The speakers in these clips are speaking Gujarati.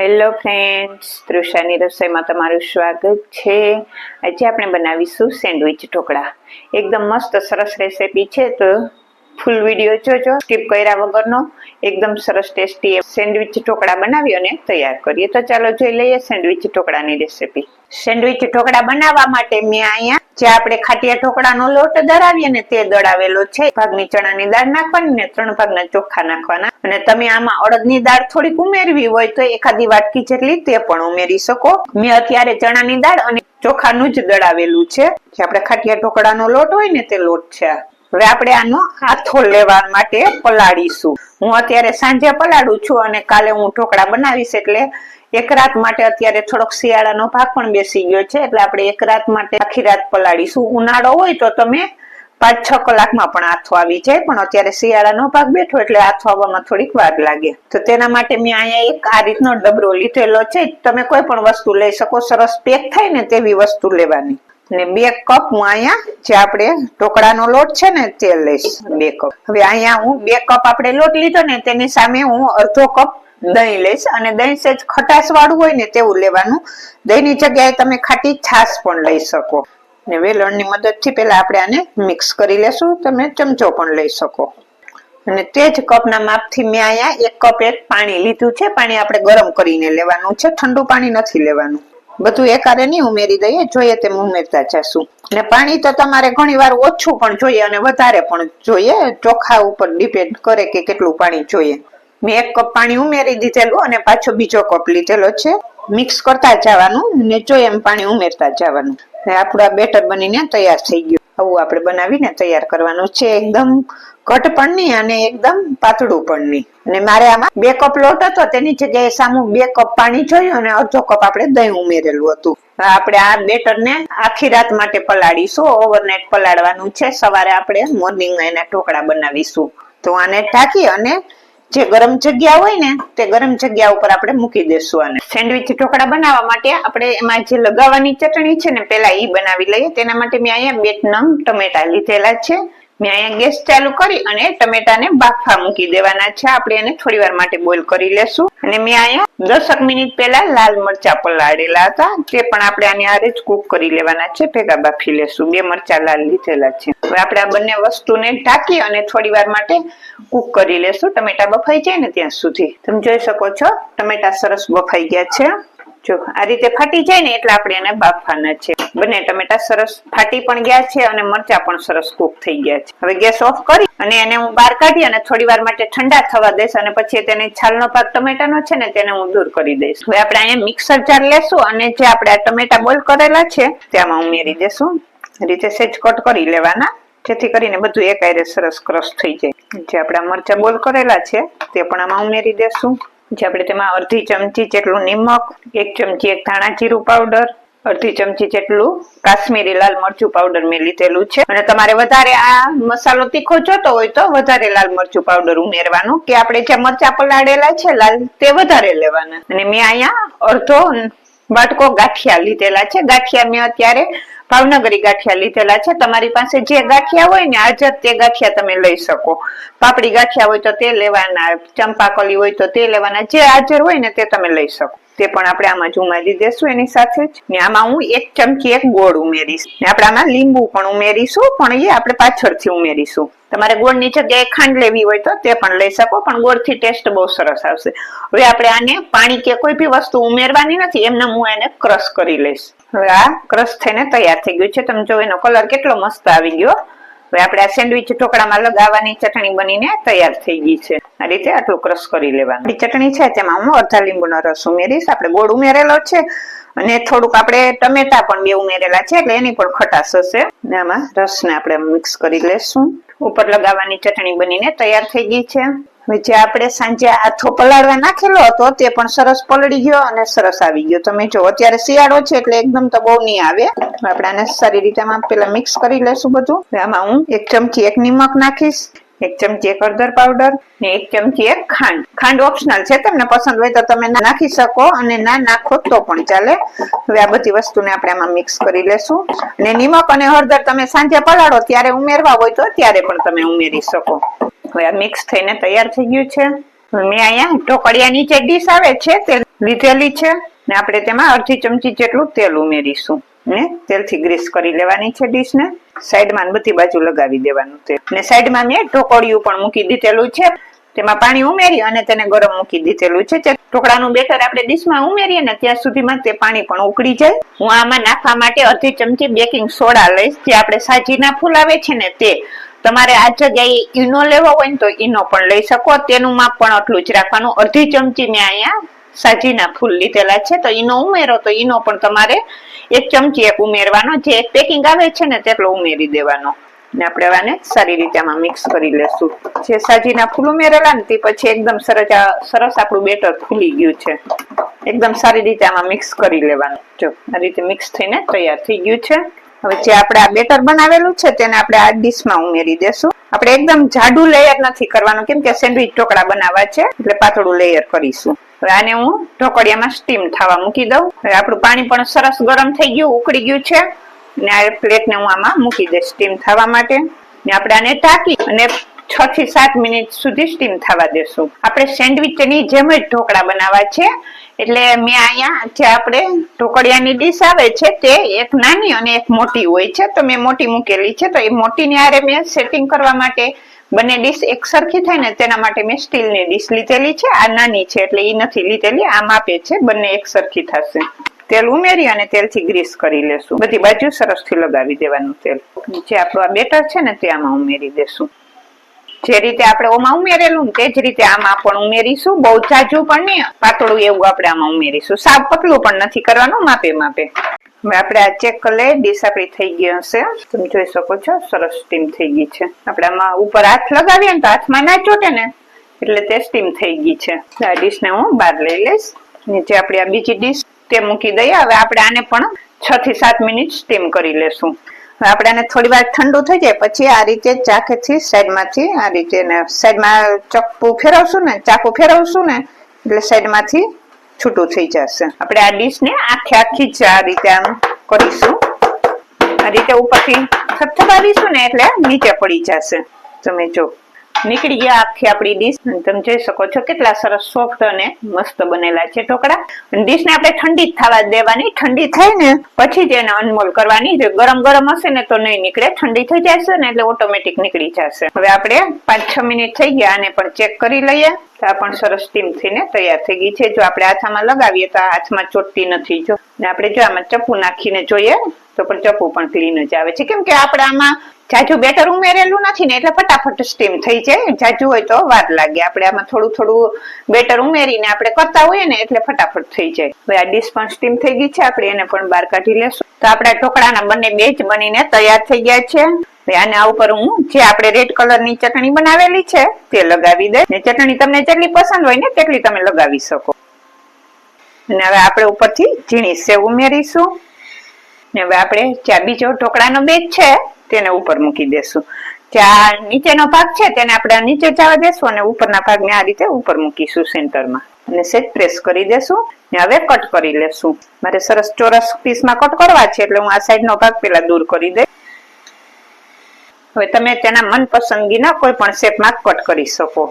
હેલો ફ્રેન્ડ્સ તૃષાની રસોઈમાં તમારું સ્વાગત છે. આજે આપણે બનાવીશું સેન્ડવિચ ઢોકળા. એકદમ મસ્ત સરસ રેસીપી છે તો ફૂલ વીડિયો જોજો સ્કીપ કર્યા વગરનો એકદમ સરસ ટેસ્ટી સેન્ડવિચ ઢોકળા બનાવી અને તૈયાર કરીએ. તો ચાલો જોઈ લઈએ સેન્ડવિચ ઢોકળાની રેસીપી. સેન્ડવિચ ઢોકળા બનાવવા માટે મેં અહીંયા જે આપણે ખાટિયા ઢોકળાનો લોટ દળાવીએ ને તે દળાવેલો છે. ભાગની ચણાની દાળ નાખવાની ને ત્રણ ભાગના ચોખા નાખવાના. અને તમે આમાં અડદની દાળ થોડીક ઉમેરવી હોય તો એકાદી વાટકી જેટલી તે પણ ઉમેરી શકો. મેં અત્યારે ચણાની દાળ અને ચોખાનું જ દળાવેલું છે. જે આપણે ખાટિયા ઢોકળાનો લોટ હોય ને તે લોટ છે. હવે આપણે આનો હાથો લેવા માટે પલાળીશું. હું અત્યારે સાંજે પલાળું છું અને કાલે હું ઢોકળા બનાવીશ એટલે એક રાત માટે અત્યારે થોડોક શિયાળાનો ભાગ પણ બેસી ગયો છે એટલે આપણે એક રાત માટે આખી રાત પલાળીશું. ઉનાળો હોય તો તમે પાંચ છ કલાકમાં પણ આથો આવી જાય, પણ અત્યારે શિયાળાનો ભાગ બેઠો એટલે આથો આવવામાં થોડીક વાર લાગે. તો તેના માટે મેં અહીંયા એક આ રીતનો ડબરો લીધેલો છે. તમે કોઈ પણ વસ્તુ લઈ શકો, સરસ પેક થાય ને તેવી વસ્તુ લેવાની. ને બે કપ હું અહીંયા જે આપણે ઢોકળાનો લોટ છે ને તે લઈશ, બે કપ હવે અહીંયા હું બે કપ આપણે લોટ લીધો ને તેની સામે હું અડધો કપ દહીં લઈશ અને દહીં સેજ ખટાશ વાળું હોય ને તેવું લેવાનું. દહીંની જગ્યાએ તમે ખાટી છાશ પણ લઈ શકો. ને વેલણની મદદથી પહેલા આપણે આને મિક્સ કરી લેશું, તમે ચમચો પણ લઈ શકો. અને તે જ કપના માપથી મેં અહીંયા એક કપ એક પાણી લીધું છે, પાણી આપણે ગરમ કરીને લેવાનું છે, ઠંડુ પાણી નથી લેવાનું. બધું એકારે નહીં ઉમેરી દઈએ, જોઈએ તેમ ઉમેરતા જશું. અને પાણી તો તમારે ઘણી ઓછું પણ જોઈએ અને વધારે પણ જોઈએ. ચોખા ઉપર ડિપેન્ડ કરે કે કેટલું પાણી જોઈએ. મેં એક કપ પાણી ઉમેરી દીધેલું અને પાછો બીજો કપ લીધેલો છે. મિક્સ કરતા જવાનું ને જોઈએ એમ પાણી ઉમેરતા જવાનું. આપણું આ બેટર બનીને તૈયાર થઈ ગયું. આવું આપણે બનાવીને તૈયાર કરવાનું છે. એકદમ ઘટ પણ નહીં અને એકદમ પાતળું પણ નહીં અને મારે આમાં બે કપ લોટ હતો, તેની જગ્યાએ સામું બે કપ પાણી જોયું અને અડધો કપ આપણે દહીં ઉમેરેલું હતું. આપણે આ બેટર ને આખી રાત માટે પલાળીશું. ઓવરનાઇટ પલાળવાનું છે. સવારે આપણે મોર્નિંગમાં એના ઢોકળા બનાવીશું. તો આને ઢાંકી અને જે ગરમ જગ્યા હોય ને, તે ગરમ જગ્યા ઉપર આપણે મૂકી દેશું અને સેન્ડવિચ ઢોકળા બનાવવા માટે આપણે એમાં જે લગાવવાની ચટણી છે ને પેલા ઈ બનાવી લઈએ. તેના માટે મેં અહીંયા બે નંગ ટમેટા લીધેલા છે. મેં અહીંયા ગેસ ચાલુ કરી અને ટમેટાને બાફા મૂકી દેવાના છે. આપણે એને થોડી વાર માટે બોઇલ કરી લેશું. અને મેં અહીંયા દસક મિનિટ પહેલા લાલ મરચા પલાળેલા હતા. તે પણ આપણે આની હારે જ કુક કરી લેવાના છે. ભેગા બાફી લેશું. બે મરચા લાલ લીધેલા છે. હવે આપણે આ બંને વસ્તુને ઢાંકી અને થોડી વાર માટે કુક કરી લેશું. ટમેટા બફાઈ જાય ને ત્યાં સુધી. તમે જોઈ શકો છો, ટમેટા સરસ બફાઈ ગયા છે. જો, આ રીતે ફાટી જાય ને એટલે આપણે એને બાફવાના છે. બંને ટમેટા સરસ ફાટી પણ ગયા છે અને મરચા પણ સરસ કુક થઈ ગયા છે. હવે ગેસ ઓફ કરી અને એને હું બહાર કાઢી અને થોડી વાર માટે ઠંડા થવા દઈશ અને પછી તેને છાલનો ભાગ ટમેટાનો છે ને તેને હું દૂર કરી દઈશ. હવે આપણે અહીંયા મિક્સર જાર લેશું અને જે આપણે આ ટમેટા બોઇલ કરેલા છે તેમાં ઉમેરી દેશું. રીતે સેજ કટ કરી લેવાના. જેથી કરીને બધું એક આયરે સરસ ક્રશ થઈ જાય. જે આપણા મરચા બોલ કરેલા છે, તે પણ આમાં ઉમેરી દેશું. જે આપણે તેમાં અડધી ચમચી જેટલું નિમક, એક ચમચી એક ધાણા જીરું પાવડર અડધી ચમચી જેટલું કાશ્મીરી લાલ મરચું પાવડર મેં લીધેલું છે. અને તમારે વધારે આ મસાલો તીખો જોતો હોય તો વધારે લાલ મરચું પાવડર ઉમેરવાનું કે આપણે જે મરચા પલાળેલા છે લાલ તે વધારે લેવાના. અને મેં અહીંયા અડધો બાટકો ગાંઠિયા લીધેલા છે. ગાંઠિયા મેં અત્યારે ભાવનગરી ગાંઠિયા લીધેલા છે. તમારી પાસે જે ગાંઠિયા હોય ને હાજર તે ગાંઠિયા તમે લઈ શકો. પાપડી ગાંઠિયા હોય તો તે લેવાના, ચંપાકલી હોય તો તે લેવાના, જે હાજર હોય ને તે તમે લઈ શકો. તે પણ આપણે આમાં જ ઉમેરી દેશું એની સાથે જ. ને આમાં હું એક ચમચી એક ગોળ ઉમેરીશ. ને આપણે આમાં લીંબુ પણ ઉમેરીશું, પણ એ આપણે પાછળથી ઉમેરીશું. તમારે ગોળની જગ્યાએ ખાંડ લેવી હોય તો તે પણ લઈ શકો, પણ ગોળથી ટેસ્ટ બહુ સરસ આવશે. હવે આપણે આને પાણી કે કોઈ બી વસ્તુ ઉમેરવાની નથી, એમને હું એને ક્રશ કરી લઈશ. હવે ક્રશ થઈને તૈયાર થઈ ગયું છે. તમે જો એનો કલર કેટલો મસ્ત આવી ગયો. હવે આપણે આ સેન્ડવિચ ઢોકળામાં લગાવવાની ચટણી બનીને તૈયાર થઈ ગઈ છે. આ રીતે આટલું ક્રશ કરી લેવાનું. ચટણી છે તેમાં હું અડધા લીંબુનો રસ ઉમેરીશ. આપણે ગોળ ઉમેરેલો છે અને થોડુંક આપણે ટમેટા પણ બે ઉમેરેલા છે એટલે એની પણ ખટાશ હશે. આમાં રસને આપણે મિક્સ કરી લેશું. ઉપર લગાવવાની ચટણી બનીને તૈયાર થઈ ગઈ છે. જે આપણે સાંજે આથો પલાળવા નાખેલો હતો તે પણ સરસ પલળી ગયો અને સરસ આવી ગયો. તમે જો, અત્યારે શિયાળો છે એટલે એકદમ તો બહુ નહીં આવે. આપણે આને સારી રીતે આમાં પેલા મિક્સ કરી લેશું બધું. આમાં હું એક ચમચી એક નિમક નાખીશ, એક ચમચી એક હળદર પાવડર ને એક ચમચી એક ખાંડ. ખાંડ ઓપ્શનલ છે, તમને પસંદ હોય તો તમે નાખી શકો અને ના નાખો તો પણ ચાલે. હવે આ બધી વસ્તુને આપણે આમાં મિક્સ કરી લેશું અને નિમક અને હળદર તમે સાંજે પલાળો, ત્યારે ઉમેરવા હોય તો ત્યારે પણ તમે ઉમેરી શકો. આ મિક્સ થઈને તૈયાર થઈ ગયું છે. મેં અહીંયા ઢોકળિયાની જે ડીશ આવે છે તે લીધેલી છે ને આપણે તેમાં અડધી ચમચી જેટલું તેલ ઉમેરીશું. ને તેલથી ગ્રીસ કરી લેવાની છે ડીશને સાઈડમાં બધી બાજુ લગાવી દેવાનું તેલ. ને સાઈડમાં મેં ઢોકળિયું પણ મૂકી દીધેલું છે. તેમાં પાણી ઉમેરી અને તેને ગરમ મૂકી દીધેલું છે. ઢોકળાનું બેટર આપણે ડીશમાં ઉમેરીએ ને ત્યાં સુધીમાં તે પાણી પણ ઉકળી જાય. હું આમાં નાખવા માટે અડધી ચમચી બેકિંગ સોડા લઈશ. જે આપણે સાજીના ફૂલ આવે છે ને તે તમારે આ જગ્યાએ ઈનો લેવો હોય ને તો ઈનો પણ લઈ શકો. તેનું માપ પણ આટલું જ રાખવાનું. અડધી ચમચી મેં અહીંયા સાજીના ફૂલ લીધેલા છે. તો ઈનો ઉમેરો તો ઈનો પણ તમારે એક ચમચી એક ઉમેરવાનો. જે પેકિંગ આવે છે ને તેટલો ઉમેરી દેવાનો. ને આપણે આને સારી રીતે આમાં મિક્સ કરી લેશું. જે સાજીના ફૂલ ઉમેરેલા ને તે પછી એકદમ સરસ સરસ આપણું બેટર ફૂલી ગયું છે. એકદમ સારી રીતે આમાં મિક્સ કરી લેવાનું. જો આ રીતે મિક્સ થઈને તૈયાર થઈ ગયું છે. હવે જે આપણે આ બેટર બનાવેલું છે તેને આપણે આ ડીશમાં ઉમેરી દેશું. આપણે એકદમ જાડું લેયર નથી કરવાનું. કેમ કે સેન્ડવિચ ઢોકળા બનાવવા છે, એટલે પાતળું લેયર કરીશું. હવે આને હું ઢોકળિયામાં સ્ટીમ થવા મૂકી દઉં. હવે આપણું પાણી પણ સરસ ગરમ થઈ ગયું, ઉકળી ગયું છે. ને આ પ્લેટને હું આમાં મૂકી દઈશ સ્ટીમ થવા માટે. ને આપણે આને ઢાંકી અને છ થી સાત મિનિટ સુધી સ્ટીમ થવા દેશું. આપણે સેન્ડવિચની જેમ જ ઢોકળા બનાવવા છે. એટલે મેં અહીંયા જે આપણે ઢોકળિયાની ડીશ આવે છે તે એક નાની અને એક મોટી હોય છે. તો મેં મોટી મૂકેલી છે. તો એ મોટીની આરે મેં સેટિંગ કરવા માટે બંને ડીશ એક સરખી થાય ને તેના માટે મેં સ્ટીલની ડીશ લીધેલી છે. આ નાની છે એટલે એ નથી લીધેલી. આ માપે છે. બંને એક સરખી થશે. તેલ ઉમેરી અને તેલથી ગ્રીસ કરી લેશું. બધી બાજુ સરસથી લગાવી દેવાનું તેલ. જે આપણું આ બેટર છે ને તે આમાં ઉમેરી દેશું. જે રીતે આપણે ઓમાં ઉમેરેલું તે જ રીતે આમાં પણ ઉમેરીશું. બહુ જાજુ પણ નહીં, પાતળું એવું આપણે આમાં ઉમેરીશું. સાવ પતલું પણ નથી કરવાનું, માપે માપે. હવે આપણે આ ચેક કરી લઈએ ડીશ આપણી થઈ ગઈ હશે. તમે જોઈ શકો છો, સરસ સ્ટીમ થઈ ગઈ છે. આપણે આમાં ઉપર હાથ લગાવીએ ને તો હાથમાં ના ચોટે ને, એટલે તે સ્ટીમ થઈ ગઈ છે. આ ડીશને હું બહાર લઈ લઈશ. નીચે આપણી આ બીજી ડીશ, તે મૂકી દઈએ. હવે આપણે આને પણ છ થી સાત મિનિટ સ્ટીમ કરી લેશું. આપણે આને થોડી વાર ઠંડુ થઈ જાય, પછી આ રીતે ચાકેથી સાઈડમાંથી, આ રીતે ને સાઈડમાં ચપ્પુ ફેરવશું ને, ચાકુ ફેરવશું ને, એટલે સાઈડમાંથી છૂટું થઈ જશે. આપણે આ ડીશને આખી આખી જ આ રીતે આમ કરીશું. આ રીતે ઉપરથી થપથપાવીશું ને, એટલે નીચે પડી જશે. તમે જો. નીકળી ગયા આખી આપણી ડીશ તમે જોઈ શકો છો કેટલા સરસ સોફ્ટ અને મસ્ત બનેલા છે ઢોકળા. ડીશ ને આપણે ઠંડી થવા દેવાની. ઠંડી થાય ને પછી જ એને અનમોલ કરવાની. ગરમ ગરમ હશે ને તો નહીં નીકળે. ઠંડી થઈ જશે ને એટલે ઓટોમેટિક નીકળી જશે. હવે આપણે પાંચ છ મિનિટ થઈ ગયા આને પણ ચેક કરી લઈએ. તો આ પણ સરસ સ્ટીમ થઈને તૈયાર થઈ ગઈ છે. જો આપણે હાથમાં લગાવીએ તો હાથમાં ચોટતી નથી જો. ને આપણે જો આમાં ચપ્પુ નાખીને જોઈએ તો પણ ચપ્પુ પણ ક્લીન જ આવે છે. કેમ કે આપણે આમાં જાજુ બેટર ઉમેરેલું નથી ને એટલે ફટાફટ સ્ટીમ થઈ જાય. જાજુ હોય તો વાર લાગે. આપણે આમાં થોડું થોડું બેટર ઉમેરીને આપણે કરતા હોઈએ ને એટલે ફટાફટ થઈ જાય. હવે આ ડીશ પણ સ્ટીમ થઈ ગઈ છે. આપણે એને પણ બહાર કાઢી લેશું. તો આપણા ઢોકળાના બંને બેચ બનીને તૈયાર થઈ ગયા છે. આના ઉપર હું જે આપણે રેડ કલરની ચટણી બનાવેલી છે તે લગાવી દે ચટણી તમને જેટલી પસંદ હોય ને તેટલી તમે લગાવી શકો. અને હવે આપણે ઉપરથી ઝીણી સેવ ઉમેરીશું. ને હવે આપણે જ્યાં બીજો ઢોકળાનો બેચ છે તેને ઉપર મૂકી દેશું. આ નીચેનો ભાગ છે, તેને આપણે નીચે જવા દેશું અને ઉપરના ભાગને આ રીતે ઉપર મૂકીશું સેન્ટરમાં. અને સેટ પ્રેસ કરી દેશું ને હવે કટ કરી લેશું. મારે સરસ ચોરસ પીસમાં કટ કરવા છે, એટલે હું આ સાઈડનો ભાગ પેલા દૂર કરી દઈ હવે તમે તેના મનપસંદગીના કોઈ પણ શેપમાં કટ કરી શકો.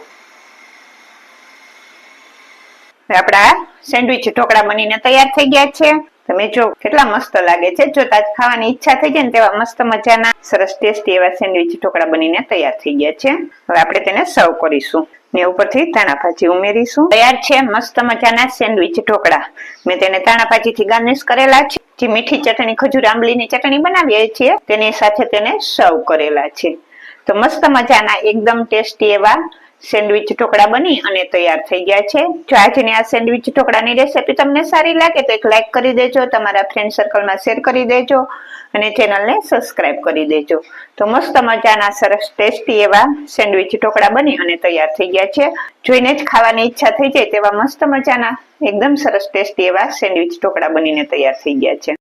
આપણા સેન્ડવિચ ઢોકળા બનીને તૈયાર થઈ ગયા છે. તમે જો કેટલા મસ્ત લાગે છે. જો તાજ ખાવાની ઈચ્છા થઈ જાય ને તેવા મસ્ત મજાના, સરસ ટેસ્ટી એવા સેન્ડવિચ ઢોકળા બનીને તૈયાર થઈ ગયા છે. હવે આપણે તેને સર્વ કરીશું ને ઉપરથી ધાણા ભાજી ઉમેરીશું. તૈયાર છે મસ્ત મજાના સેન્ડવિચ ઢોકળા. મેં તેને ધાણા ભાજીથી ગાર્નિશ કરેલા છે. જે મીઠી ચટણી, ખજૂર, આંબલીની ચટણી બનાવીએ છીએ. તેની સાથે તેને સર્વ કરેલા છે. તો મસ્ત મજાના, એકદમ ટેસ્ટી એવા સેન્ડવિચ ઢોકળા બની અને તૈયાર થઈ ગયા છે. જો આજની આ સેન્ડવિચ ઢોકળાની રેસીપી તમને સારી લાગે તો એક લાઇક કરી દેજો, તમારા ફ્રેન્ડ સર્કલમાં શેર કરી દેજો અને ચેનલને સબસ્ક્રાઇબ કરી દેજો. તો મસ્ત મજાના સરસ ટેસ્ટી એવા સેન્ડવિચ ઢોકળા બની અને તૈયાર થઈ ગયા છે. જોઈને જ ખાવાની ઈચ્છા થઈ જાય તેવા મસ્ત મજાના, એકદમ સરસ ટેસ્ટી એવા સેન્ડવિચ ઢોકળા બનીને તૈયાર થઈ ગયા છે.